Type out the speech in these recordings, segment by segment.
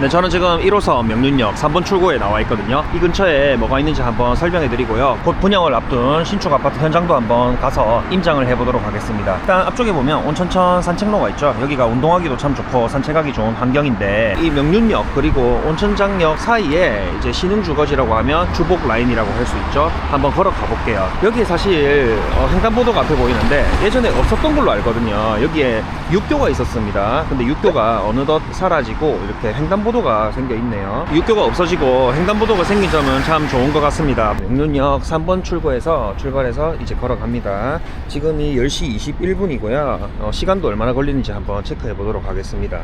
네, 저는 지금 1호선 명륜역 3번 출구에 나와 있거든요. 이 근처에 뭐가 있는지 한번 설명해 드리고요. 곧 분양을 앞둔 신축 아파트 현장도 한번 가서 임장을 해보도록 하겠습니다. 일단 앞쪽에 보면 온천천 산책로가 있죠. 여기가 운동하기도 참 좋고 산책하기 좋은 환경인데 이 명륜역 그리고 온천장역 사이에 이제 신흥주거지라고 하면 주복 라인이라고 할 수 있죠. 한번 걸어 가 볼게요. 여기 사실 어, 횡단보도가 앞에 보이는데 예전에 없었던 걸로 알거든요. 여기에 육교가 있었습니다. 근데 육교가 어느덧 사라지고 이렇게 횡단보도 가 생겨 있네요. 육교가 없어지고 횡단보도가 생긴 점은 참 좋은 것 같습니다. 명륜역 3번 출구에서 출발해서 이제 걸어갑니다. 지금이 10시 21분이고요. 시간도 얼마나 걸리는지 한번 체크해 보도록 하겠습니다.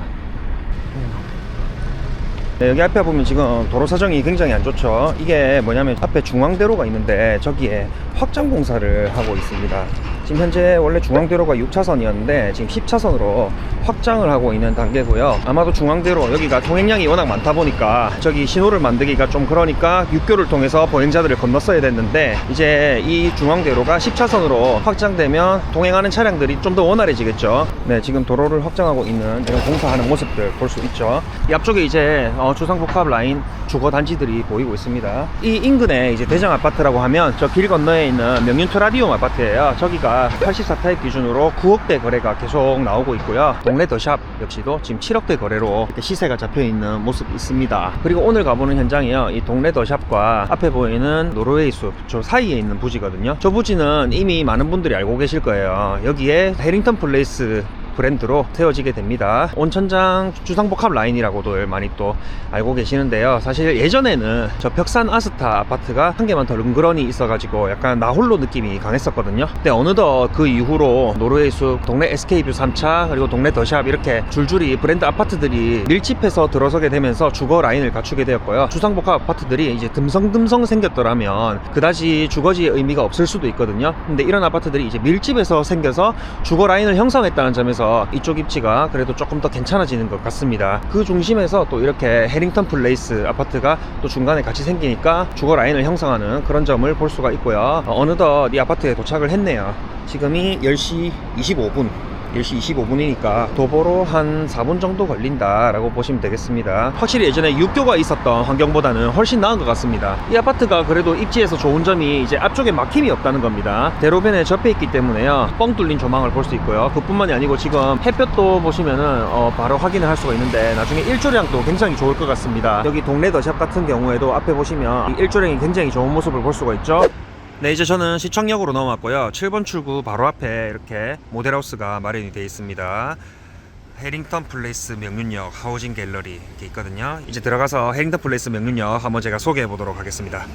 네, 여기 앞에 보면 지금 도로 사정이 굉장히 안 좋죠. 이게 뭐냐면 앞에 중앙대로가 있는데 저기에 확장 공사를 하고 있습니다. 지금 현재 원래 중앙대로가 6차선이었는데 지금 10차선으로 확장을 하고 있는 단계고요. 아마도 중앙대로 여기가 통행량이 워낙 많다 보니까 저기 신호를 만들기가 좀 그러니까 육교를 통해서 보행자들을 건넜어야 됐는데 이제 이 중앙대로가 10차선으로 확장되면 동행하는 차량들이 좀 더 원활해지겠죠. 네, 지금 도로를 확장하고 있는 이런 공사하는 모습들 볼 수 있죠. 이 앞쪽에 이제 어, 주상복합 라인 주거 단지들이 보이고 있습니다. 이 인근에 이제 대장 아파트라고 하면 저 길 건너에 있는 명륜 트라디움 아파트예요. 저기가 84타입 기준으로 9억대 거래가 계속 나오고 있고요. 동네 더샵 역시도 지금 7억대 거래로 시세가 잡혀 있는 모습이 있습니다. 그리고 오늘 가보는 현장이요. 이 동네 더샵과 앞에 보이는 노르웨이 숲 저 사이에 있는 부지거든요. 저 부지는 이미 많은 분들이 알고 계실 거예요. 여기에 해링턴 플레이스 브랜드로 세워지게 됩니다. 온천장 주상복합 라인이라고도 많이 또 알고 계시는데요. 사실 예전에는 저 벽산 아스타 아파트가 한 개만 더 릉그런이 있어가지고 약간 나홀로 느낌이 강했었거든요. 근데 어느덧 그 이후로 노르웨이 숲, 동네 SK뷰 3차, 그리고 동네 더샵 이렇게 줄줄이 브랜드 아파트들이 밀집해서 들어서게 되면서 주거 라인을 갖추게 되었고요. 주상복합 아파트들이 이제 듬성듬성 생겼더라면 그다지 주거지의 의미가 없을 수도 있거든요. 근데 이런 아파트들이 이제 밀집해서 생겨서 주거 라인을 형성했다는 점에서 이쪽 입지가 그래도 조금 더 괜찮아지는 것 같습니다. 그 중심에서 또 이렇게 해링턴 플레이스 아파트가 또 중간에 같이 생기니까 주거 라인을 형성하는 그런 점을 볼 수가 있고요. 어, 어느덧 이 아파트에 도착을 했네요. 지금이 10시 25분. 10시 25분이니까 도보로 한 4분 정도 걸린다라고 보시면 되겠습니다. 확실히 예전에 육교가 있었던 환경보다는 훨씬 나은 것 같습니다. 이 아파트가 그래도 입지에서 좋은 점이 이제 앞쪽에 막힘이 없다는 겁니다. 대로변에 접해 있기 때문에요. 뻥 뚫린 조망을 볼 수 있고요. 그뿐만이 아니고 지금 햇볕도 보시면은 어, 바로 확인을 할 수가 있는데 나중에 일조량도 굉장히 좋을 것 같습니다. 여기 동네 더샵 같은 경우에도 앞에 보시면 이 일조량이 굉장히 좋은 모습을 볼 수가 있죠. 네, 이제 저는 시청역으로 넘어왔고요. 7번 출구 바로 앞에 이렇게 모델하우스가 마련이 되어 있습니다. 해링턴 플레이스 명륜역 하우징 갤러리 이렇게 있거든요. 이제 들어가서 해링턴 플레이스 명륜역 한번 제가 소개해 보도록 하겠습니다.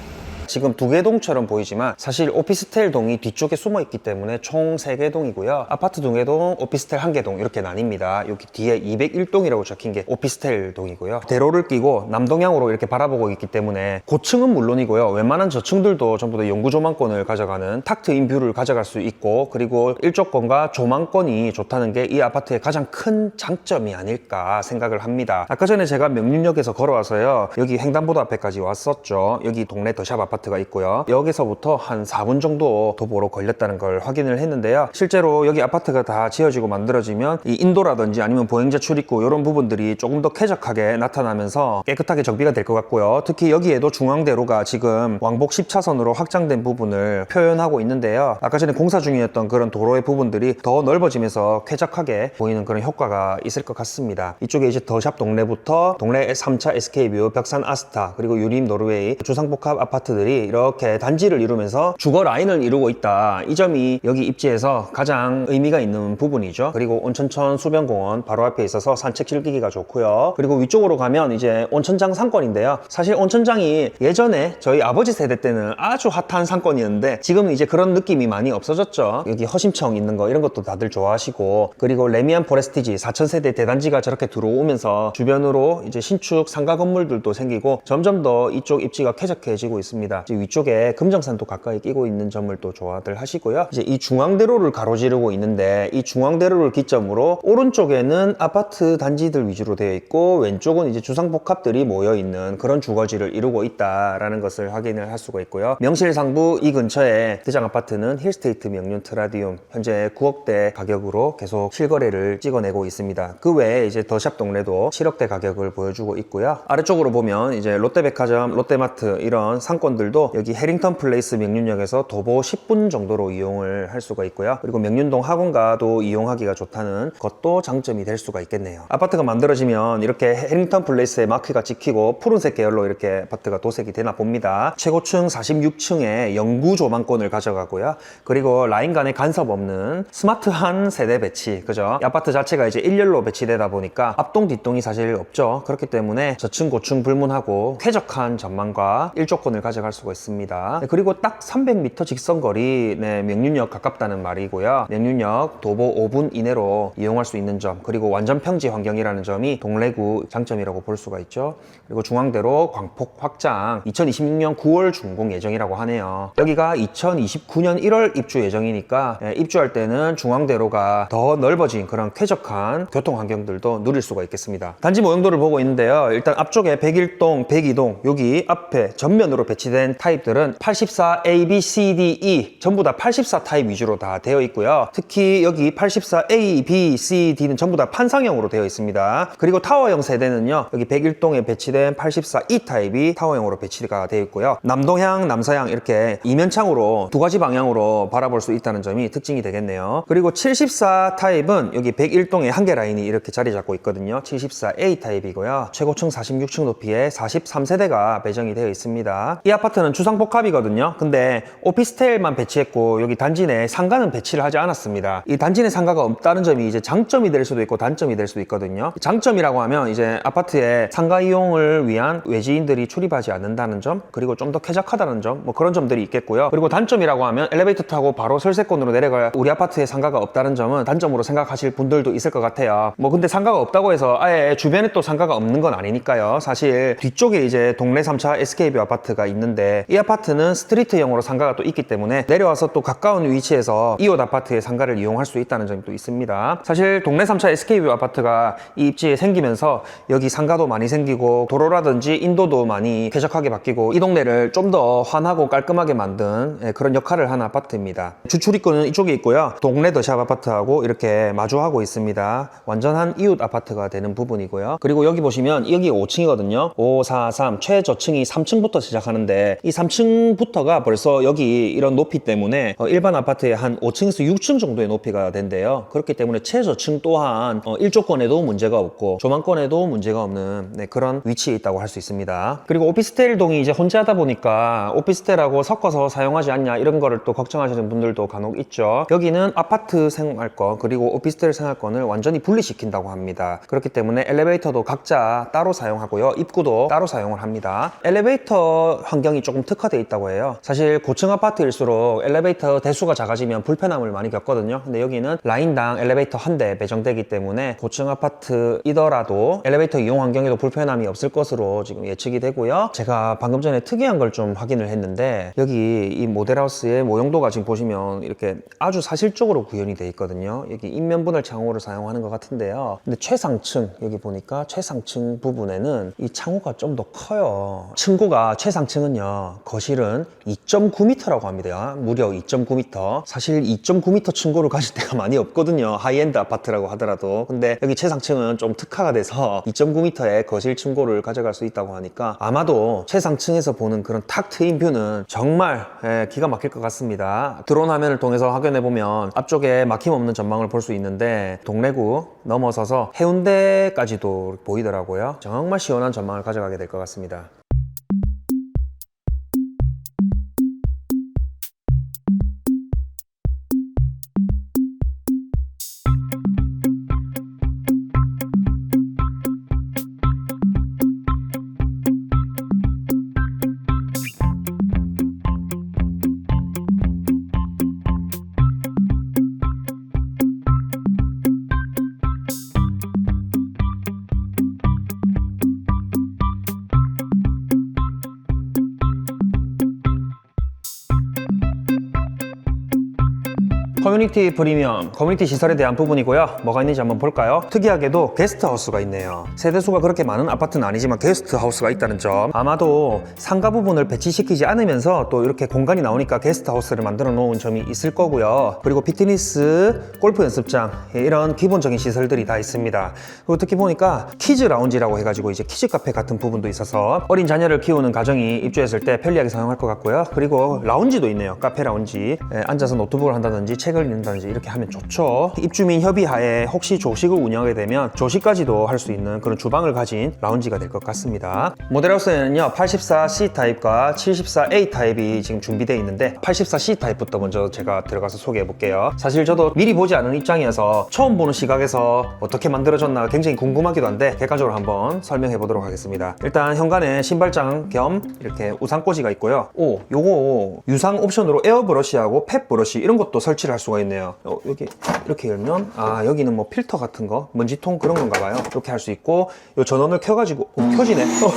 지금 두 개 동처럼 보이지만 사실 오피스텔 동이 뒤쪽에 숨어 있기 때문에 총 세 개 동이고요. 아파트 두 개 동, 오피스텔 한 개 동 이렇게 나뉩니다. 여기 뒤에 201동이라고 적힌 게 오피스텔 동이고요. 대로를 끼고 남동향으로 이렇게 바라보고 있기 때문에 고층은 물론이고요. 웬만한 저층들도 전부 다 영구 조망권을 가져가는 탁 트인 뷰를 가져갈 수 있고 그리고 일조권과 조망권이 좋다는 게 이 아파트의 가장 큰 장점이 아닐까 생각을 합니다. 아까 전에 제가 명륜역에서 걸어와서요. 여기 횡단보도 앞에까지 왔었죠. 여기 동네 더샵 아파트 가 있고요. 여기서부터 한 4분 정도 도보로 걸렸다는 걸 확인을 했는데요. 실제로 여기 아파트가 다 지어지고 만들어지면 이 인도라든지 아니면 보행자 출입구 이런 부분들이 조금 더 쾌적하게 나타나면서 깨끗하게 정비가 될 것 같고요. 특히 여기에도 중앙대로가 지금 왕복 10차선으로 확장된 부분을 표현하고 있는데요. 아까 전에 공사 중이었던 그런 도로의 부분들이 더 넓어지면서 쾌적하게 보이는 그런 효과가 있을 것 같습니다. 이쪽에 이제 더샵 동네부터 동네 3차 SK뷰, 벽산 아스타, 그리고 유림 노르웨이 주상복합 아파트들 이 이렇게 단지를 이루면서 주거 라인을 이루고 있다. 이 점이 여기 입지에서 가장 의미가 있는 부분이죠. 그리고 온천천 수변공원 바로 앞에 있어서 산책 즐기기가 좋고요. 그리고 위쪽으로 가면 이제 온천장 상권인데요. 사실 온천장이 예전에 저희 아버지 세대 때는 아주 핫한 상권이었는데 지금은 이제 그런 느낌이 많이 없어졌죠. 여기 허심청 있는 거 이런 것도 다들 좋아하시고 그리고 레미안 포레스티지 4천세대 대단지가 저렇게 들어오면서 주변으로 이제 신축 상가 건물들도 생기고 점점 더 이쪽 입지가 쾌적해지고 있습니다. 있습니다. 위쪽에 금정산도 가까이 끼고 있는 점을 또 좋아들 하시고요. 이제 이 중앙대로를 가로지르고 있는데 이 중앙대로를 기점으로 오른쪽에는 아파트 단지들 위주로 되어 있고 왼쪽은 이제 주상복합들이 모여 있는 그런 주거지를 이루고 있다라는 것을 확인을 할 수가 있고요. 명실상부 이 근처에 대장 아파트는 힐스테이트 명륜 트라디움 현재 9억대 가격으로 계속 실거래를 찍어내고 있습니다. 그 외에 이제 더샵 동네도 7억대 가격을 보여주고 있고요. 아래쪽으로 보면 이제 롯데백화점, 롯데마트 이런 상권들 도 여기 해링턴 플레이스 명륜역에서 도보 10분 정도로 이용을 할 수가 있고요. 그리고 명륜동 학원가도 이용하기가 좋다는 것도 장점이 될 수가 있겠네요. 아파트가 만들어지면 이렇게 해링턴 플레이스의 마크가 찍히고 푸른색 계열로 이렇게 아파트가 도색이 되나 봅니다. 최고층 46층에 영구 조망권을 가져가고요. 그리고 라인 간에 간섭 없는 스마트한 세대 배치, 그죠? 이 아파트 자체가 이제 일렬로 배치되다 보니까 앞동 뒷동이 사실 없죠. 그렇기 때문에 저층 고층 불문하고 쾌적한 전망과 일조권을 가져갈 수가 있습니다. 네, 그리고 딱 300m 직선 거리 네, 명륜역 가깝다는 말이고요. 명륜역 도보 5분 이내로 이용할 수 있는 점, 그리고 완전 평지 환경이라는 점이 동래구 장점이라고 볼 수가 있죠. 그리고 중앙대로 광폭 확장 2026년 9월 준공 예정이라고 하네요. 여기가 2029년 1월 입주 예정이니까 예, 입주할 때는 중앙대로가 더 넓어진 그런 쾌적한 교통 환경들도 누릴 수가 있겠습니다. 단지 모형도를 보고 있는데요. 일단 앞쪽에 101동, 102동 여기 앞에 전면으로 배치된 타입들은 84 A, B, C, D, E 전부 다 84 타입 위주로 다 되어 있고요. 특히 여기 84 A, B, C, D는 전부 다 판상형으로 되어 있습니다. 그리고 타워형 세대는요. 여기 101동에 배치된 84 E 타입이 타워형으로 배치가 되어 있고요. 남동향, 남서향 이렇게 이면창으로 두 가지 방향으로 바라볼 수 있다는 점이 특징이 되겠네요. 그리고 74 타입은 여기 101동에 한 개 라인이 이렇게 자리 잡고 있거든요. 74A 타입이고요. 최고층 46층 높이에 43세대가 배정이 되어 있습니다. 이 아파트 는 주상복합이거든요. 근데 오피스텔만 배치했고 여기 단지 내 상가는 배치를 하지 않았습니다. 이 단지 내 상가가 없다는 점이 이제 장점이 될 수도 있고 단점이 될 수도 있거든요. 장점이라고 하면 이제 아파트에 상가 이용을 위한 외지인들이 출입하지 않는다는 점, 그리고 좀 더 쾌적하다는 점, 뭐 그런 점들이 있겠고요. 그리고 단점이라고 하면 엘리베이터 타고 바로 설세권으로 내려갈 우리 아파트에 상가가 없다는 점은 단점으로 생각하실 분들도 있을 것 같아요. 뭐 근데 상가가 없다고 해서 아예 주변에 또 상가가 없는 건 아니니까요. 사실 뒤쪽에 이제 동래 3차 SKB 아파트가 있는데 이 아파트는 스트리트형으로 상가가 또 있기 때문에 내려와서 또 가까운 위치에서 이웃 아파트의 상가를 이용할 수 있다는 점이 또 있습니다. 사실 동래 3차 SKB 아파트가 이 입지에 생기면서 여기 상가도 많이 생기고 도로라든지 인도도 많이 쾌적하게 바뀌고 이 동네를 좀 더 환하고 깔끔하게 만든 예, 그런 역할을 한 아파트입니다. 주출입구는 이쪽에 있고요. 동래 더샵 아파트하고 이렇게 마주하고 있습니다. 완전한 이웃 아파트가 되는 부분이고요. 그리고 여기 보시면 여기 5층이거든요. 5, 4, 3 최저층이 3층부터 시작하는데 이 3층부터가 벌써 여기 이런 높이 때문에 어, 일반 아파트의 한 5층에서 6층 정도의 높이가 된대요. 그렇기 때문에 최저층 또한 어, 일조권에도 문제가 없고 조망권에도 문제가 없는 네, 그런 위치에 있다고 할 수 있습니다. 그리고 오피스텔 동이 이제 혼자 하다 보니까 오피스텔하고 섞어서 사용하지 않냐 이런 거를 또 걱정하시는 분들도 간혹 있죠. 여기는 아파트 생활권 그리고 오피스텔 생활권을 완전히 분리시킨다고 합니다. 그렇기 때문에 엘리베이터도 각자 따로 사용하고요. 입구도 따로 사용을 합니다. 엘리베이터 환경 이 조금 특화되어 있다고 해요. 사실 고층 아파트일수록 엘리베이터 대수가 작아지면 불편함을 많이 겪거든요. 근데 여기는 라인당 엘리베이터 한 대 배정되기 때문에 고층 아파트이더라도 엘리베이터 이용 환경에도 불편함이 없을 것으로 지금 예측이 되고요. 제가 방금 전에 특이한 걸 좀 확인을 했는데 여기 이 모델하우스의 모형도가 지금 보시면 이렇게 아주 사실적으로 구현이 돼 있거든요. 여기 인면분할 창호를 사용하는 것 같은데요. 근데 최상층 여기 보니까 최상층 부분에는 이 창호가 좀 더 커요. 층고가 최상층은요. 거실은 2.9m라고 합니다. 무려 2.9m. 사실 2.9m 층고를 가질 때가 많이 없거든요. 하이엔드 아파트라고 하더라도. 근데 여기 최상층은 좀 특화가 돼서 2.9m의 거실 층고를 가져갈 수 있다고 하니까 아마도 최상층에서 보는 그런 탁 트인 뷰는 정말 예, 기가 막힐 것 같습니다. 드론 화면을 통해서 확인해 보면 앞쪽에 막힘없는 전망을 볼 수 있는데 동래구 넘어서서 해운대까지도 보이더라고요. 정말 시원한 전망을 가져가게 될 것 같습니다. 커뮤니티 프리미엄, 커뮤니티 시설에 대한 부분이고요. 뭐가 있는지 한번 볼까요? 특이하게도 게스트하우스가 있네요. 세대수가 그렇게 많은 아파트는 아니지만 게스트하우스가 있다는 점. 아마도 상가 부분을 배치시키지 않으면서 또 이렇게 공간이 나오니까 게스트하우스를 만들어 놓은 점이 있을 거고요. 그리고 피트니스, 골프 연습장 예, 이런 기본적인 시설들이 다 있습니다. 그리고 특히 보니까 키즈 라운지라고 해가지고 이제 키즈 카페 같은 부분도 있어서 어린 자녀를 키우는 가정이 입주했을 때 편리하게 사용할 것 같고요. 그리고 라운지도 있네요. 카페 라운지. 예, 앉아서 노트북을 한다든지 책을 읽는다든지 이렇게 하면 좋죠. 입주민 협의하에 혹시 조식을 운영하게 되면 조식까지도 할 수 있는 그런 주방을 가진 라운지가 될 것 같습니다. 모델하우스에는요 84C 타입과 74A 타입이 지금 준비되어 있는데 84C 타입부터 먼저 제가 들어가서 소개해 볼게요. 사실 저도 미리 보지 않은 입장이어서 처음 보는 시각에서 어떻게 만들어졌나 굉장히 궁금하기도 한데 객관적으로 한번 설명해 보도록 하겠습니다. 일단 현관에 신발장 겸 이렇게 우산꽂이가 있고요. 오, 요거 유상 옵션으로 에어 브러쉬하고 펫 브러쉬 이런 것도 설치를 할 수가 있네요. 어, 여기 이렇게 열면 아 여기는 뭐 필터 같은 거 먼지통 그런 건가 봐요. 이렇게 할 수 있고 요 전원을 켜가지고 오, 켜지네. 어.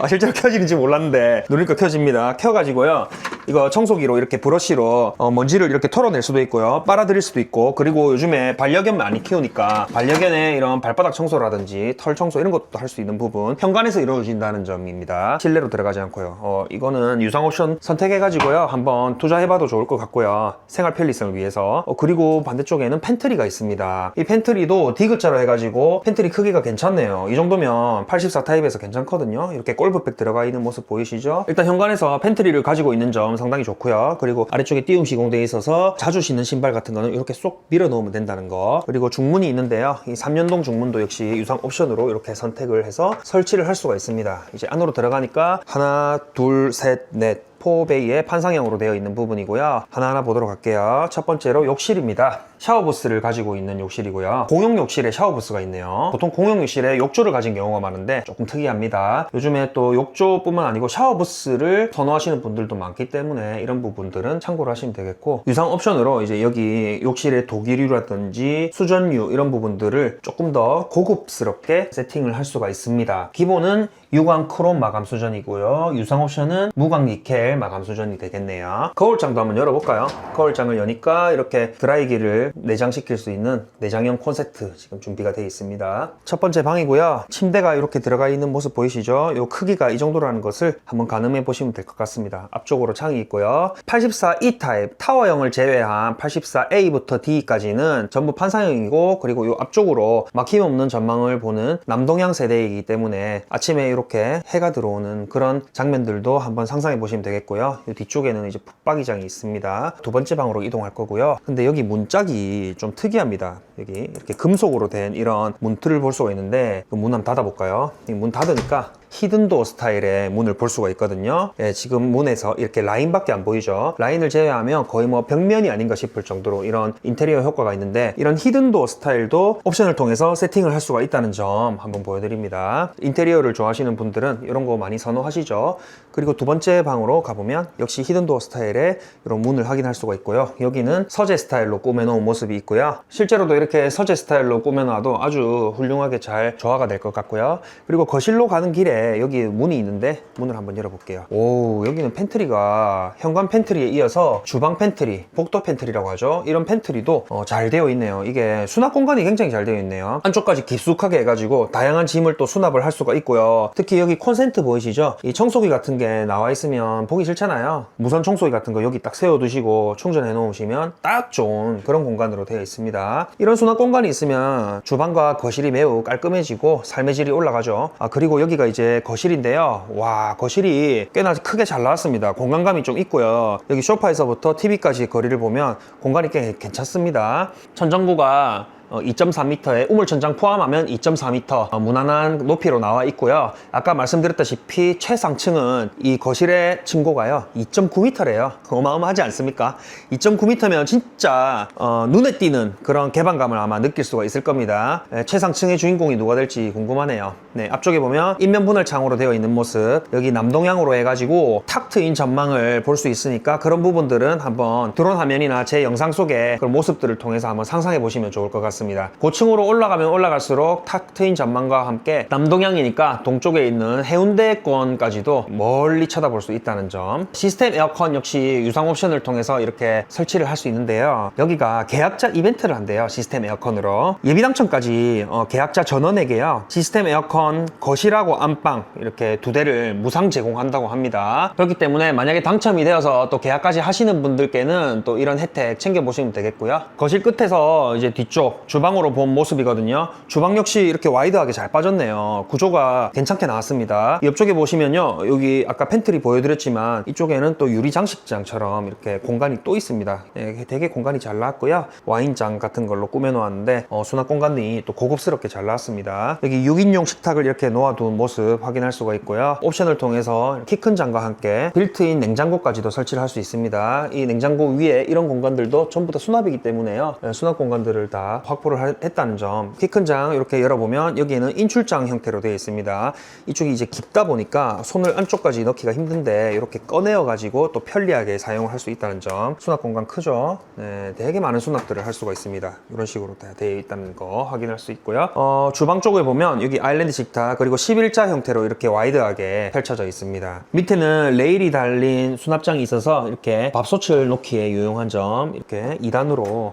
아, 실제로 켜지는지 몰랐는데 누르니까 켜집니다. 켜가지고요. 이거 청소기로 이렇게 브러쉬로 어, 먼지를 이렇게 털어낼 수도 있고요. 빨아들일 수도 있고 그리고 요즘에 반려견 많이 키우니까 반려견의 이런 발바닥 청소라든지 털 청소 이런 것도 할 수 있는 부분 현관에서 이루어진다는 점입니다. 실내로 들어가지 않고요. 어, 이거는 유상 옵션 선택해가지고요. 한번 투자해봐도 좋을 것 같고요. 생활 편리성을 위해서. 어, 그리고 반대쪽에는 팬트리가 있습니다. 이 팬트리도 디귿자로 해가지고 팬트리 크기가 괜찮네요. 이 정도면 84 타입에서 괜찮거든요. 이렇게 골프백 들어가 있는 모습 보이시죠? 일단 현관에서 팬트리를 가지고 있는 점 상당히 좋고요. 그리고 아래쪽에 띄움 시공되어 있어서 자주 신는 신발 같은 거는 이렇게 쏙 밀어 넣으면 된다는 거. 그리고 중문이 있는데요. 이 3연동 중문도 역시 유상 옵션으로 이렇게 선택을 해서 설치를 할 수가 있습니다. 이제 안으로 들어가니까 하나, 둘, 셋, 넷. 포베이의 판상형으로 되어 있는 부분이고요. 하나하나 보도록 할게요. 첫 번째로 욕실입니다. 샤워부스를 가지고 있는 욕실이고요. 공용 욕실에 샤워부스가 있네요. 보통 공용 욕실에 욕조를 가진 경우가 많은데 조금 특이합니다. 요즘에 또 욕조뿐만 아니고 샤워부스를 선호하시는 분들도 많기 때문에 이런 부분들은 참고를 하시면 되겠고 유상 옵션으로 이제 여기 욕실에 독일유라든지 수전유 이런 부분들을 조금 더 고급스럽게 세팅을 할 수가 있습니다. 기본은 유광 크롬 마감 수전이고요. 유상 옵션은 무광 니켈 마감 수전이 되겠네요. 거울장도 한번 열어볼까요? 거울장을 여니까 이렇게 드라이기를 내장시킬 수 있는 내장형 콘센트 지금 준비가 되어 있습니다. 첫 번째 방이고요. 침대가 이렇게 들어가 있는 모습 보이시죠? 이 크기가 이 정도라는 것을 한번 가늠해 보시면 될 것 같습니다. 앞쪽으로 창이 있고요. 84E 타입 타워형을 제외한 84A부터 D까지는 전부 판상형이고 그리고 이 앞쪽으로 막힘없는 전망을 보는 남동향 세대이기 때문에 아침에 이렇게 해가 들어오는 그런 장면들도 한번 상상해 보시면 되겠고요. 이 뒤쪽에는 이제 붙박이장이 있습니다. 두 번째 방으로 이동할 거고요. 근데 여기 문짝이 좀 특이합니다. 여기 이렇게 금속으로 된 이런 문틀을 볼 수가 있는데 그 문 한번 닫아볼까요? 이문 닫으니까 히든도어 스타일의 문을 볼 수가 있거든요. 예, 지금 문에서 이렇게 라인밖에 안 보이죠. 라인을 제외하면 거의 뭐 벽면이 아닌가 싶을 정도로 이런 인테리어 효과가 있는데 이런 히든도어 스타일도 옵션을 통해서 세팅을 할 수가 있다는 점 한번 보여드립니다. 인테리어를 좋아하시는 분들은 이런 거 많이 선호하시죠. 그리고 두 번째 방으로 가보면 역시 히든도어 스타일의 이런 문을 확인할 수가 있고요. 여기는 서재 스타일로 꾸며놓은 모습이 있고요. 실제로도 이렇게 서재 스타일로 꾸며놔도 아주 훌륭하게 잘 조화가 될 것 같고요. 그리고 거실로 가는 길에 여기 문이 있는데 문을 한번 열어볼게요. 오 여기는 팬트리가 현관 팬트리에 이어서 주방 팬트리, 복도 팬트리라고 하죠. 이런 팬트리도 어, 잘 되어 있네요. 이게 수납 공간이 굉장히 잘 되어 있네요. 안쪽까지 깊숙하게 해가지고 다양한 짐을 또 수납을 할 수가 있고요. 특히 여기 콘센트 보이시죠? 이 청소기 같은 게 나와 있으면 보기 싫잖아요. 무선 청소기 같은 거 여기 딱 세워두시고 충전해 놓으시면 딱 좋은 그런 공간으로 되어 있습니다. 이런 수납 공간이 있으면 주방과 거실이 매우 깔끔해지고 삶의 질이 올라가죠. 아 그리고 여기가 이제 거실인데요. 와 거실이 꽤나 크게 잘 나왔습니다. 공간감이 좀 있고요. 여기 소파에서부터 TV까지 거리를 보면 공간이 꽤 괜찮습니다. 천정부가 2.4m에 우물 천장 포함하면 2.4m 어, 무난한 높이로 나와 있고요. 아까 말씀드렸다시피 최상층은 이 거실의 층고가요 2.9m래요. 어마어마하지 않습니까? 2.9m면 진짜 어, 눈에 띄는 그런 개방감을 아마 느낄 수가 있을 겁니다. 네, 최상층의 주인공이 누가 될지 궁금하네요. 네, 앞쪽에 보면 인면 분할 창으로 되어 있는 모습 여기 남동향으로 해가지고 탁 트인 전망을 볼 수 있으니까 그런 부분들은 한번 드론 화면이나 제 영상 속에 그런 모습들을 통해서 한번 상상해 보시면 좋을 것 같습니다. 같습니다. 고층으로 올라가면 올라갈수록 탁 트인 전망과 함께 남동향이니까 동쪽에 있는 해운대권까지도 멀리 쳐다볼 수 있다는 점. 시스템 에어컨 역시 유상 옵션을 통해서 이렇게 설치를 할 수 있는데요. 여기가 계약자 이벤트를 한대요. 시스템 에어컨으로. 예비 당첨까지 어, 계약자 전원에게요. 시스템 에어컨 거실하고 안방 이렇게 두 대를 무상 제공한다고 합니다. 그렇기 때문에 만약에 당첨이 되어서 또 계약까지 하시는 분들께는 또 이런 혜택 챙겨 보시면 되겠고요. 거실 끝에서 이제 뒤쪽 주방으로 본 모습이거든요. 주방 역시 이렇게 와이드하게 잘 빠졌네요. 구조가 괜찮게 나왔습니다. 옆쪽에 보시면요. 여기 아까 팬트리 보여드렸지만 이쪽에는 또 유리 장식장처럼 이렇게 공간이 또 있습니다. 네, 되게 공간이 잘 나왔고요. 와인장 같은 걸로 꾸며놓았는데 어, 수납 공간이 또 고급스럽게 잘 나왔습니다. 여기 6인용 식탁을 이렇게 놓아둔 모습 확인할 수가 있고요. 옵션을 통해서 키 큰 장과 함께 빌트인 냉장고까지도 설치를 할 수 있습니다. 이 냉장고 위에 이런 공간들도 전부 다 수납이기 때문에요. 네, 수납 공간들을 다 확 보를 하- 했다는 점. 키 큰 장 이렇게 열어보면 여기에는 인출장 형태로 되어 있습니다. 이쪽이 이제 깊다 보니까 손을 안쪽까지 넣기가 힘든데 이렇게 꺼내어 가지고 또 편리하게 사용을 할 수 있다는 점. 수납 공간 크죠? 네, 되게 많은 수납들을 할 수가 있습니다. 이런 식으로 다 되어 있다는 거 확인할 수 있고요. 어, 주방 쪽에 보면 여기 아일랜드 식탁 그리고 11자 형태로 이렇게 와이드하게 펼쳐져 있습니다. 밑에는 레일이 달린 수납장이 있어서 이렇게 밥솥을 놓기에 유용한 점 이렇게 2단으로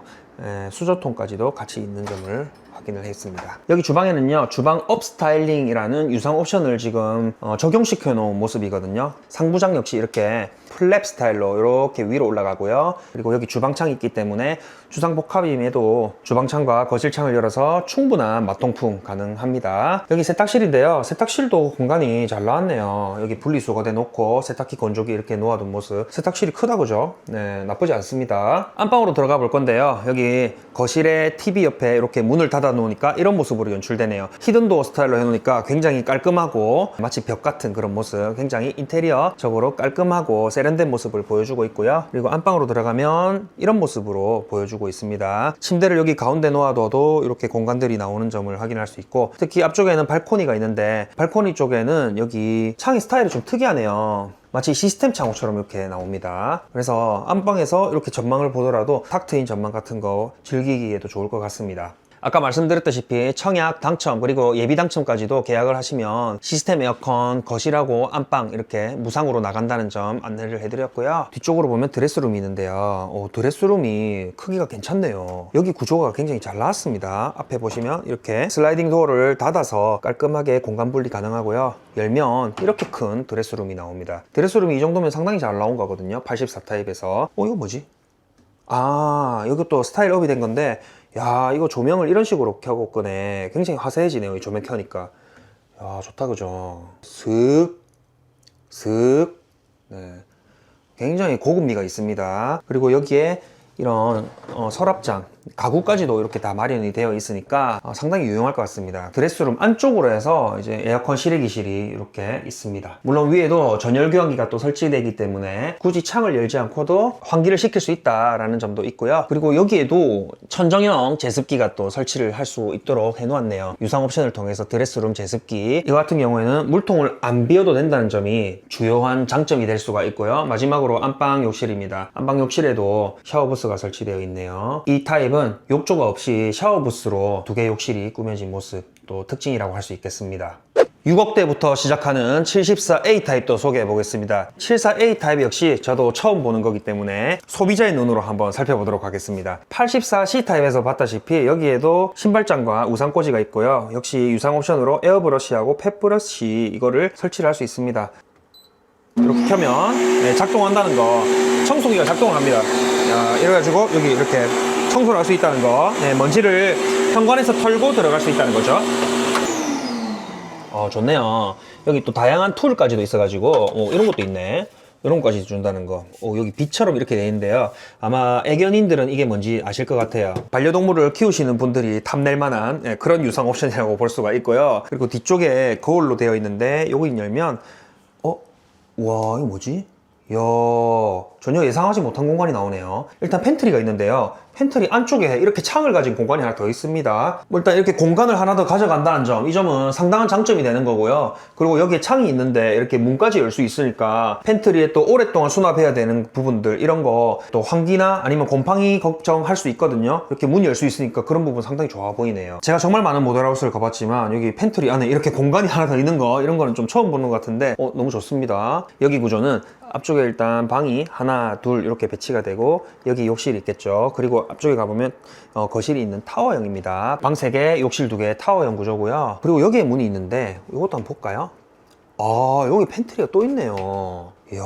수저통까지도 같이 있는 점을 확인을 했습니다. 여기 주방에는요, 주방 업 스타일링이라는 유상 옵션을 지금 어, 적용시켜 놓은 모습이거든요. 상부장 역시 이렇게 플랩 스타일로 이렇게 위로 올라가고요. 그리고 여기 주방창이 있기 때문에 주상 복합임에도 주방창과 거실창을 열어서 충분한 맛통풍 가능합니다. 여기 세탁실인데요. 세탁실도 공간이 잘 나왔네요. 여기 분리수거대 놓고 세탁기 건조기 이렇게 놓아둔 모습. 세탁실이 크다 그죠? 네, 나쁘지 않습니다. 안방으로 들어가 볼 건데요. 여기 거실에 TV 옆에 이렇게 문을 닫아 놓으니까 이런 모습으로 연출되네요. 히든도어 스타일로 해 놓으니까 굉장히 깔끔하고 마치 벽 같은 그런 모습. 굉장히 인테리어적으로 깔끔하고 세 련된 모습을 보여주고 있고요. 그리고 안방으로 들어가면 이런 모습으로 보여주고 있습니다. 침대를 여기 가운데 놓아둬도 이렇게 공간들이 나오는 점을 확인할 수 있고 특히 앞쪽에는 발코니가 있는데 발코니 쪽에는 여기 창의 스타일이 좀 특이하네요. 마치 시스템 창호처럼 이렇게 나옵니다. 그래서 안방에서 이렇게 전망을 보더라도 탁 트인 전망 같은 거 즐기기에도 좋을 것 같습니다. 아까 말씀드렸다시피 청약 당첨 그리고 예비 당첨까지도 계약을 하시면 시스템 에어컨 거실하고 안방 이렇게 무상으로 나간다는 점 안내를 해드렸고요. 뒤쪽으로 보면 드레스룸이 있는데요. 오, 드레스룸이 크기가 괜찮네요. 여기 구조가 굉장히 잘 나왔습니다. 앞에 보시면 이렇게 슬라이딩 도어를 닫아서 깔끔하게 공간 분리 가능하고요. 열면 이렇게 큰 드레스룸이 나옵니다. 드레스룸이 이 정도면 상당히 잘 나온 거거든요. 84 타입에서. 어 이거 뭐지? 아, 또 스타일업이 된 건데, 야, 이거 조명을 이런 식으로 켜고 끄네. 굉장히 화사해지네요, 이 조명 켜니까. 야, 좋다, 그죠? 슥, 슥, 네. 굉장히 고급미가 있습니다. 그리고 여기에 이런 어, 서랍장, 가구까지도 이렇게 다 마련이 되어 있으니까 어, 상당히 유용할 것 같습니다. 드레스룸 안쪽으로 해서 이제 에어컨 실외기실이 이렇게 있습니다. 물론 위에도 전열 교환기가 또 설치되기 때문에 굳이 창을 열지 않고도 환기를 시킬 수 있다라는 점도 있고요. 그리고 여기에도 천정형 제습기가 또 설치를 할 수 있도록 해놓았네요. 유상 옵션을 통해서 드레스룸 제습기 이거 같은 경우에는 물통을 안 비워도 된다는 점이 주요한 장점이 될 수가 있고요. 마지막으로 안방 욕실입니다. 안방 욕실에도 샤워 부스가 설치되어 있네요. 이 타입 은 욕조가 없이 샤워 부스로 두 개의 욕실이 꾸며진 모습 또 특징이라고 할 수 있겠습니다. 6억대부터 시작하는 74A 타입도 소개해 보겠습니다. 74A 타입 역시 저도 처음 보는 거기 때문에 소비자의 눈으로 한번 살펴보도록 하겠습니다. 84C 타입에서 봤다시피 여기에도 신발장과 우산꽂이가 있고요. 역시 유상 옵션으로 에어브러쉬하고 펫브러쉬 이거를 설치를 할 수 있습니다. 이렇게 켜면 네, 작동한다는 거 청소기가 작동을 합니다 야, 이래가지고 여기 이렇게 청소를 할 수 있다는 거 네, 먼지를 현관에서 털고 들어갈 수 있다는 거죠 어 좋네요 여기 또 다양한 툴까지도 있어 가지고 어, 이런 것도 있네 이런 것까지 준다는 거. 어, 여기 빛처럼 이렇게 돼 있는데요. 아마 애견인들은 이게 뭔지 아실 것 같아요. 반려동물을 키우시는 분들이 탐낼 만한 예, 그런 유상 옵션이라고 볼 수가 있고요. 그리고 뒤쪽에 거울로 되어 있는데 여기 열면 어? 와 이거 뭐지? 이야, 전혀 예상하지 못한 공간이 나오네요. 일단 팬트리가 있는데요. 팬트리 안쪽에 이렇게 창을 가진 공간이 하나 더 있습니다. 뭐 일단 이렇게 공간을 하나 더 가져간다는 점, 이 점은 상당한 장점이 되는 거고요. 그리고 여기에 창이 있는데 이렇게 문까지 열 수 있으니까 팬트리에 또 오랫동안 수납해야 되는 부분들, 이런 거 또 환기나 아니면 곰팡이 걱정할 수 있거든요. 이렇게 문이 열수 있으니까 그런 부분 상당히 좋아 보이네요. 제가 정말 많은 모델하우스를 가봤지만 여기 팬트리 안에 이렇게 공간이 하나 더 있는 거, 이런 거는 좀 처음 보는 것 같은데, 어, 너무 좋습니다. 여기 구조는 앞쪽에 일단 방이 하나, 둘 이렇게 배치가 되고 여기 욕실이 있겠죠. 그리고 앞쪽에 가보면 어, 거실이 있는 타워형입니다. 방 3개, 욕실 2개, 타워형 구조고요. 그리고 여기에 문이 있는데 이것도 한번 볼까요? 아, 여기 팬트리가 또 있네요. 이야,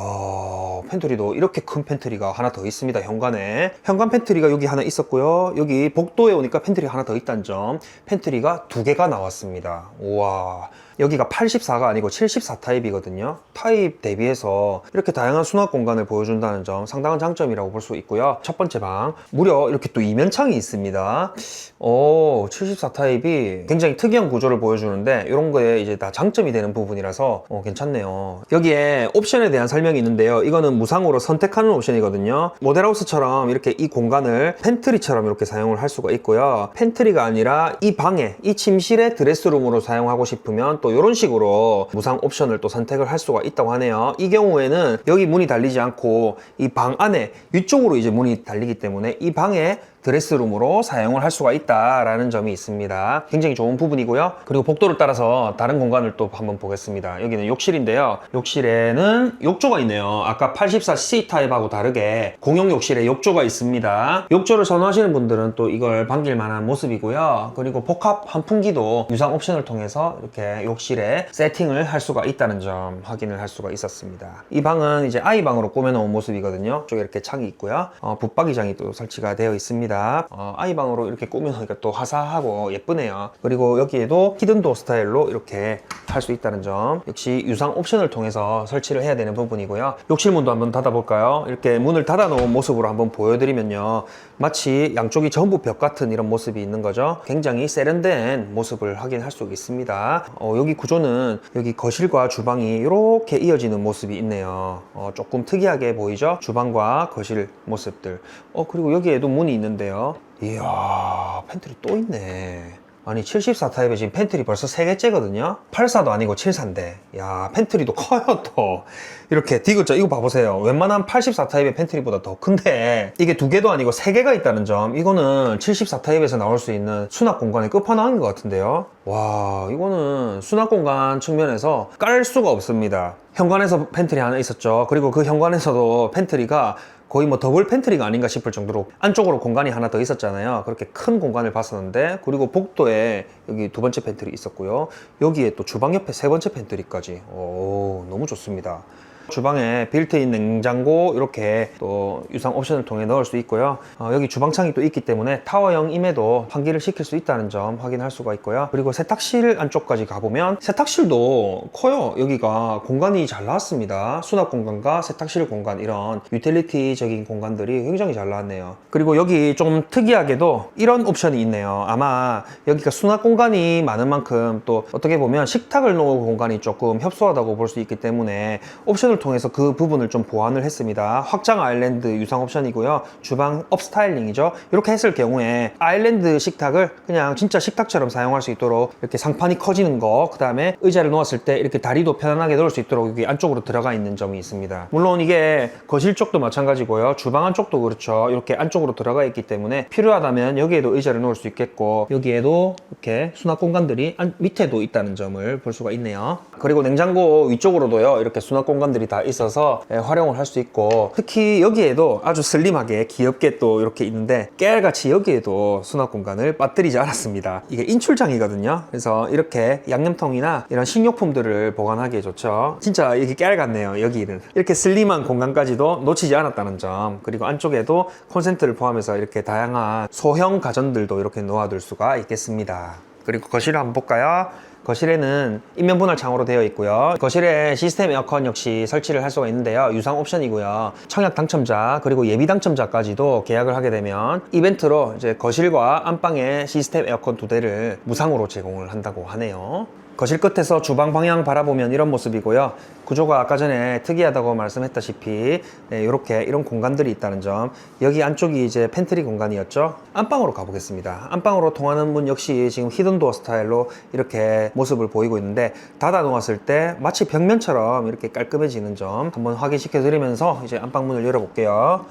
팬트리도 이렇게 큰 팬트리가 하나 더 있습니다, 현관에. 현관 팬트리가 여기 하나 있었고요. 여기 복도에 오니까 팬트리가 하나 더 있다는 점. 팬트리가 두 개가 나왔습니다. 우와. 여기가 84가 아니고 74 타입이거든요. 타입 대비해서 이렇게 다양한 수납 공간을 보여준다는 점 상당한 장점이라고 볼 수 있고요. 첫 번째 방, 무려 이렇게 또 이면창이 있습니다. 오, 74 타입이 굉장히 특이한 구조를 보여주는데 이런 거에 이제 다 장점이 되는 부분이라서 어, 괜찮네요. 여기에 옵션에 대한 설명이 있는데요. 이거는 무상으로 선택하는 옵션이거든요. 모델하우스처럼 이렇게 이 공간을 팬트리처럼 이렇게 사용을 할 수가 있고요. 팬트리가 아니라 이 방에, 이 침실의 드레스룸으로 사용하고 싶으면 또 이런 식으로 무상 옵션을 또 선택을 할 수가 있다고 하네요. 이 경우에는 여기 문이 달리지 않고 이 방 안에 위쪽으로 이제 문이 달리기 때문에 이 방에 드레스룸으로 사용을 할 수가 있다라는 점이 있습니다. 굉장히 좋은 부분이고요. 그리고 복도를 따라서 다른 공간을 또 한번 보겠습니다. 여기는 욕실인데요. 욕실에는 욕조가 있네요. 아까 84C 타입하고 다르게 공용 욕실에 욕조가 있습니다. 욕조를 선호하시는 분들은 또 이걸 반길 만한 모습이고요. 그리고 복합 환풍기도 유상 옵션을 통해서 이렇게 욕실에 세팅을 할 수가 있다는 점 확인을 할 수가 있었습니다. 이 방은 이제 아이 방으로 꾸며놓은 모습이거든요. 쪽에 이렇게 창이 있고요. 어, 붙박이장이 또 설치가 되어 있습니다. 어, 아이방으로 이렇게 꾸며놓으니까 또 화사하고 예쁘네요. 그리고 여기에도 히든도 스타일로 이렇게 할 수 있다는 점. 역시 유상 옵션을 통해서 설치를 해야 되는 부분이고요. 욕실 문도 한번 닫아볼까요? 이렇게 문을 닫아놓은 모습으로 한번 보여드리면요. 마치 양쪽이 전부 벽 같은 이런 모습이 있는 거죠. 굉장히 세련된 모습을 확인할 수 있습니다. 어, 여기 구조는 여기 거실과 주방이 이렇게 이어지는 모습이 있네요. 어, 조금 특이하게 보이죠? 주방과 거실 모습들. 어, 그리고 여기에도 문이 있는데요. 이야, 팬트리 또 있네. 아니 74 타입에 지금 팬트리 벌써 3개째거든요. 84도 아니고 74인데. 야 팬트리도 커요 또. 이렇게 디귿자 이거 봐보세요. 웬만한 84 타입의 팬트리보다 더 큰데 이게 두 개도 아니고 세 개가 있다는 점. 이거는 74 타입에서 나올 수 있는 수납 공간의 끝판왕인 것 같은데요. 와 이거는 수납 공간 측면에서 깔 수가 없습니다. 현관에서 팬트리 하나 있었죠. 그리고 그 현관에서도 팬트리가 거의 뭐 더블 팬트리가 아닌가 싶을 정도로 안쪽으로 공간이 하나 더 있었잖아요. 그렇게 큰 공간을 봤었는데 그리고 복도에 여기 두 번째 팬트리 있었고요. 여기에 또 주방 옆에 세 번째 팬트리까지. 오, 너무 좋습니다. 주방에 빌트인 냉장고 이렇게 또 유상 옵션을 통해 넣을 수 있고요. 어, 여기 주방창이 또 있기 때문에 타워형 임에도 환기를 시킬 수 있다는 점 확인할 수가 있고요. 그리고 세탁실 안쪽까지 가보면 세탁실도 커요. 여기가 공간이 잘 나왔습니다. 수납 공간과 세탁실 공간 이런 유틸리티적인 공간들이 굉장히 잘 나왔네요. 그리고 여기 좀 특이하게도 이런 옵션이 있네요. 아마 여기가 수납 공간이 많은 만큼 또 어떻게 보면 식탁을 놓을 공간이 조금 협소하다고 볼 수 있기 때문에 옵션을 통해서 그 부분을 좀 보완을 했습니다. 확장 아일랜드 유상 옵션이고요. 주방 업스타일링이죠. 이렇게 했을 경우에 아일랜드 식탁을 그냥 진짜 식탁처럼 사용할 수 있도록 이렇게 상판이 커지는 거, 그 다음에 의자를 놓았을 때 이렇게 다리도 편안하게 넣을 수 있도록 여기 안쪽으로 들어가 있는 점이 있습니다. 물론 이게 거실 쪽도 마찬가지고요. 주방 안쪽도 그렇죠. 이렇게 안쪽으로 들어가 있기 때문에 필요하다면 여기에도 의자를 놓을 수 있겠고 여기에도 이렇게 수납 공간들이 안- 밑에도 있다는 점을 볼 수가 있네요. 그리고 냉장고 위쪽으로도요. 이렇게 수납 공간들이 다 있어서 예, 활용을 할 수 있고 특히 여기에도 아주 슬림하게 귀엽게 또 이렇게 있는데 깨알같이 여기에도 수납 공간을 빠뜨리지 않았습니다. 이게 인출장이거든요. 그래서 이렇게 양념통이나 이런 식료품들을 보관하기에 좋죠. 진짜 이게 깨알 같네요. 여기는 이렇게 슬림한 공간까지도 놓치지 않았다는 점 그리고 안쪽에도 콘센트를 포함해서 이렇게 다양한 소형 가전들도 이렇게 놓아둘 수가 있겠습니다. 그리고 거실을 한번 볼까요? 거실에는 인면 분할 창으로 되어 있고요. 거실에 시스템 에어컨 역시 설치를 할 수가 있는데요. 유상 옵션이고요. 청약 당첨자 그리고 예비 당첨자까지도 계약을 하게 되면 이벤트로 이제 거실과 안방에 시스템 에어컨 두 대를 무상으로 제공을 한다고 하네요. 거실 끝에서 주방 방향 바라보면 이런 모습이고요. 구조가 아까 전에 특이하다고 말씀했다시피 네, 이렇게 이런 공간들이 있다는 점. 여기 안쪽이 이제 팬트리 공간이었죠. 안방으로 가보겠습니다. 안방으로 통하는 문 역시 지금 히든도어 스타일로 이렇게 모습을 보이고 있는데 닫아 놓았을 때 마치 벽면처럼 이렇게 깔끔해지는 점 한번 확인시켜 드리면서 이제 안방 문을 열어볼게요.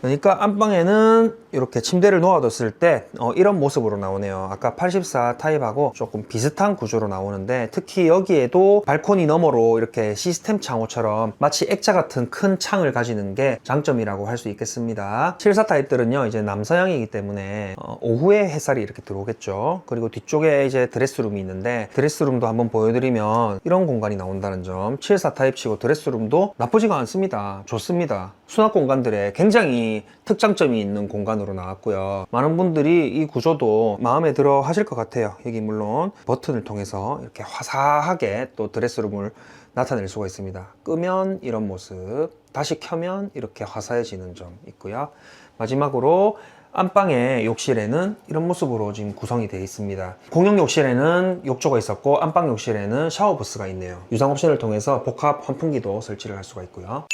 그러니까 안방에는 이렇게 침대를 놓아뒀을 때 어, 이런 모습으로 나오네요. 아까 84 타입하고 조금 비슷한 구조로 나오는데 특히 여기에도 발코니 너머로 이렇게 시스템 창호처럼 마치 액자 같은 큰 창을 가지는 게 장점이라고 할 수 있겠습니다. 74 타입들은요 이제 남서양이기 때문에 어, 오후에 햇살이 이렇게 들어오겠죠. 그리고 뒤쪽에 이제 드레스룸이 있는데 드레스룸도 한번 보여드리면 이런 공간이 나온다는 점. 74 타입치고 드레스룸도 나쁘지가 않습니다. 좋습니다. 수납 공간들에 굉장히 특장점이 있는 공간으로 나왔고요. 많은 분들이 이 구조도 마음에 들어 하실 것 같아요. 여기 물론 버튼을 통해서 이렇게 화사하게 또 드레스룸을 나타낼 수가 있습니다. 끄면 이런 모습, 다시 켜면 이렇게 화사해지는 점 있고요. 마지막으로 안방의 욕실에는 이런 모습으로 지금 구성이 되어 있습니다. 공용 욕실에는 욕조가 있었고 안방 욕실에는 샤워 부스가 있네요. 유상 옵션을 통해서 복합 환풍기도 설치를 할 수가 있고요.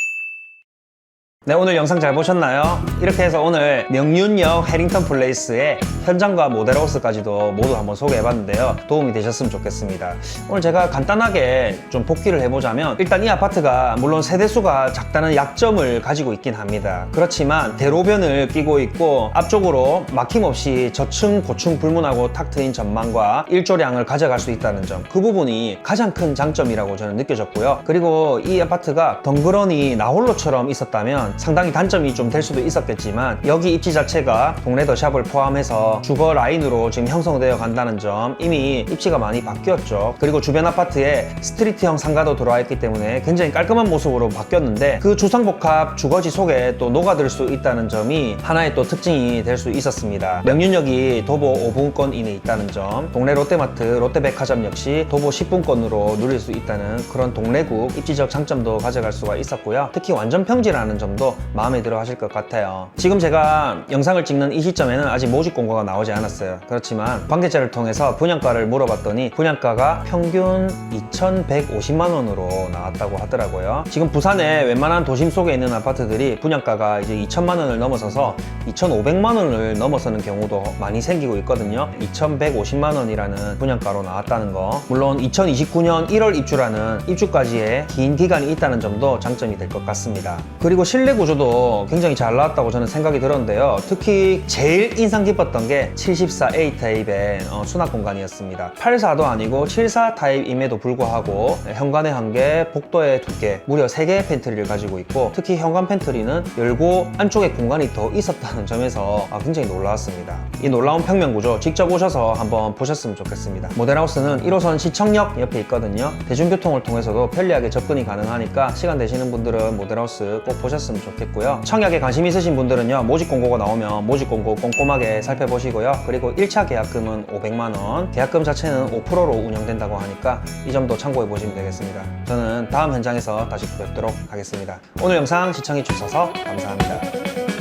네, 오늘 영상 잘 보셨나요? 이렇게 해서 오늘 명륜역 해링턴 플레이스의 현장과 모델하우스까지도 모두 한번 소개해봤는데요. 도움이 되셨으면 좋겠습니다. 오늘 제가 간단하게 좀 복귀를 해보자면 일단 이 아파트가 물론 세대수가 작다는 약점을 가지고 있긴 합니다. 그렇지만 대로변을 끼고 있고 앞쪽으로 막힘없이 저층, 고층 불문하고 탁 트인 전망과 일조량을 가져갈 수 있다는 점 그 부분이 가장 큰 장점이라고 저는 느껴졌고요. 그리고 이 아파트가 덩그러니 나홀로처럼 있었다면 상당히 단점이 좀 될 수도 있었겠지만 여기 입지 자체가 동네 더샵을 포함해서 주거 라인으로 지금 형성되어 간다는 점 이미 입지가 많이 바뀌었죠. 그리고 주변 아파트에 스트리트형 상가도 들어와 있기 때문에 굉장히 깔끔한 모습으로 바뀌었는데 그 주상복합 주거지 속에 또 녹아들 수 있다는 점이 하나의 또 특징이 될 수 있었습니다. 명륜역이 도보 5분권 이내에 있다는 점, 동네 롯데마트, 롯데백화점 역시 도보 10분권으로 누릴 수 있다는 그런 동래구 입지적 장점도 가져갈 수가 있었고요. 특히 완전 평지라는 점도 마음에 들어 하실 것 같아요. 지금 제가 영상을 찍는 이 시점에는 아직 모집 공고가 나오지 않았어요. 그렇지만 관계자를 통해서 분양가를 물어봤더니 분양가가 평균 2,150만 원으로 나왔다고 하더라고요. 지금 부산의 웬만한 도심 속에 있는 아파트들이 분양가가 이제 2천만 원을 넘어서서 2,500만 원을 넘어서는 경우도 많이 생기고 있거든요. 2,150만 원이라는 분양가로 나왔다는 거. 물론 2029년 1월 입주라는 입주까지의 긴 기간이 있다는 점도 장점이 될 것 같습니다. 그리고 실내 구조도 굉장히 잘 나왔다고 저는 생각이 들었는데요. 특히 제일 인상 깊었던 게 74A 타입의 어, 수납 공간이었습니다. 84도 아니고 74 타입임에도 불구하고 현관에 한 개, 복도에 두 개, 무려 세 개의 팬트리를 가지고 있고 특히 현관 팬트리는 열고 안쪽에 공간이 더 있었다는 점에서 아, 굉장히 놀라웠습니다. 이 놀라운 평면 구조 직접 오셔서 한번 보셨으면 좋겠습니다. 모델하우스는 1호선 시청역 옆에 있거든요. 대중교통을 통해서도 편리하게 접근이 가능하니까 시간 되시는 분들은 모델하우스 꼭 보셨으면 좋겠고요. 청약에 관심 있으신 분들은요. 모집 공고가 나오면 모집 공고 꼼꼼하게 살펴보시고요. 그리고 1차 계약금은 500만 원, 계약금 자체는 5%로 운영된다고 하니까 이 점도 참고해 보시면 되겠습니다. 저는 다음 현장에서 다시 뵙도록 하겠습니다. 오늘 영상 시청해 주셔서 감사합니다.